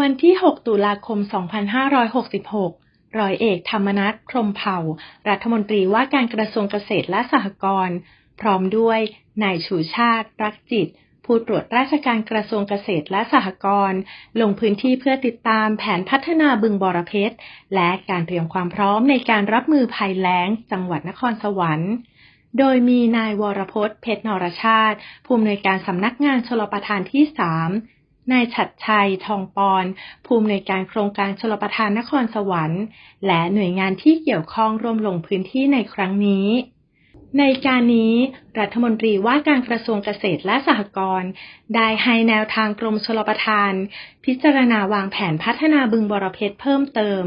วันที่ 6 ตุลาคม 2566 ร้อยเอกธรรมนัสพรมเผ่า รัฐมนตรีว่าการกระทรวงเกษตรและสหกรณ์ พร้อมด้วย นายชูชาติ รักจิต ผู้ตรวจราชการกระทรวงเกษตรและสหกรณ์ ลงพื้นที่เพื่อติดตามแผนพัฒนาบึงบรเพชร และการเตรียมความพร้อมในการรับมือภัยแล้ง จังหวัดนครสวรรค์โดยมีนายวรพจน์ เพชรนรชาติ ผู้อำนวยการสำนักงานชลประทานที่ 3 นายฉัตรชัย ทองปอนผู้อำนการโครงการชลประทานนครสวรรค์ และหน่วยงานที่เกี่ยวข้องร่วมลงพื้นที่ในครั้งนี้ ในการนี้รัฐมนตรีว่าการกระทรวงเกษตรและสหกรณ์ได้ให้แนวทางกรมชลประทาน พิจารณาวางแผนพัฒนาบึงบรเพชรเพิ่มเติม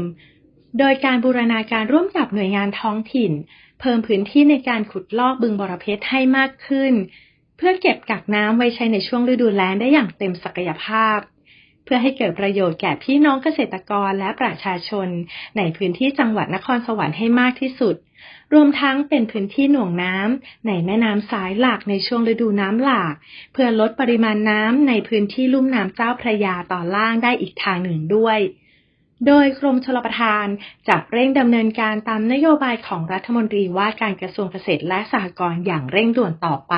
โดยการบูรณาการร่วมกับหน่วยงานท้องถิ่น เพิ่มพื้นที่ในการขุดลอกบึงบรเพชรให้มากขึ้น เพื่อเก็บกักน้ำไว้ใช้ในช่วงฤดูแล้งได้อย่างเต็มศักยภาพ เพื่อให้เกิดประโยชน์แก่พี่น้องเกษตรกรและประชาชน ในพื้นที่จังหวัดนครสวรรค์ให้มากที่สุด รวมทั้งเป็นพื้นที่หน่วงน้ำในแม่น้ำสายหลักในช่วงฤดูน้ำหลาก เพื่อลดปริมาณน้ำในพื้นที่ลุ่มน้ำเจ้าพระยาต่อล่างได้อีกทางหนึ่งด้วยโดยกรมชลประทานจะเร่งดำเนินการตามนโยบายของรัฐมนตรีว่าการกระทรวงเกษตรและสหกรณ์อย่างเร่งด่วนต่อไป